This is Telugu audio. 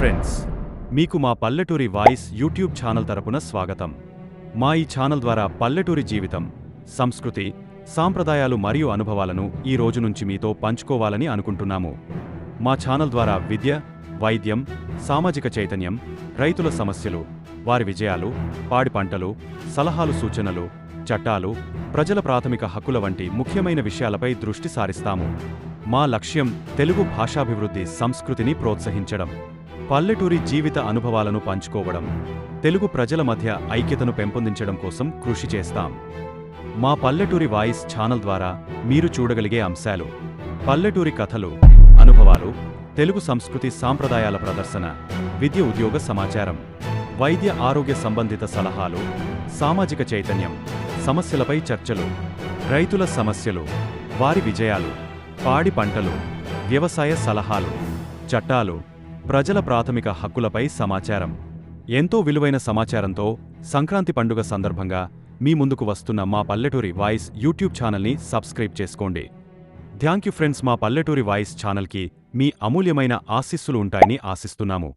ఫ్రెండ్స్ మీకు మా పల్లెటూరి వాయిస్ యూట్యూబ్ ఛానల్ తరపున స్వాగతం. మా ఈ ఛానల్ ద్వారా పల్లెటూరి జీవితం సంస్కృతి సాంప్రదాయాలు మరియు అనుభవాలను ఈ రోజు నుంచి మీతో పంచుకోవాలని అనుకుంటున్నాము. మా ఛానల్ ద్వారా విద్య వైద్యం సామాజిక చైతన్యం రైతుల సమస్యలు వారి విజయాలు పాడి పంటలు సలహాలు సూచనలు చట్టాలు ప్రజల ప్రాథమిక హక్కుల వంటి ముఖ్యమైన విషయాలపై దృష్టి సారిస్తాము. మా లక్ష్యం తెలుగు భాషాభివృద్ధి సంస్కృతిని ప్రోత్సహించడం. పల్లెటూరి జీవిత అనుభవాలను పంచుకోవడం తెలుగు ప్రజల మధ్య ఐక్యతను పెంపొందించడం కోసం కృషి చేస్తాం. మా పల్లెటూరి వాయిస్ ఛానల్ ద్వారా మీరు చూడగలిగే అంశాలు పల్లెటూరి కథలు అనుభవాలు తెలుగు సంస్కృతి సాంప్రదాయాల ప్రదర్శన విద్య ఉద్యోగ సమాచారం వైద్య ఆరోగ్య సంబంధిత సలహాలు సామాజిక చైతన్యం సమస్యలపై చర్చలు రైతుల సమస్యలు వారి విజయాలు పాడి పంటలు వ్యవసాయ సలహాలు చట్టాలు ప్రజల ప్రాథమిక హక్కులపై సమాచారం. ఎంతో విలువైన సమాచారంతో సంక్రాంతి పండుగ సందర్భంగా మీ ముందుకు వస్తున్న మా పల్లెటూరి వాయిస్ యూట్యూబ్ ఛానల్ని సబ్స్క్రైబ్ చేసుకోండి. థ్యాంక్ యూ ఫ్రెండ్స్ మా పల్లెటూరి వాయిస్ ఛానల్కి మీ అమూల్యమైన ఆశీస్సులు ఉంటాయని ఆశిస్తున్నాము.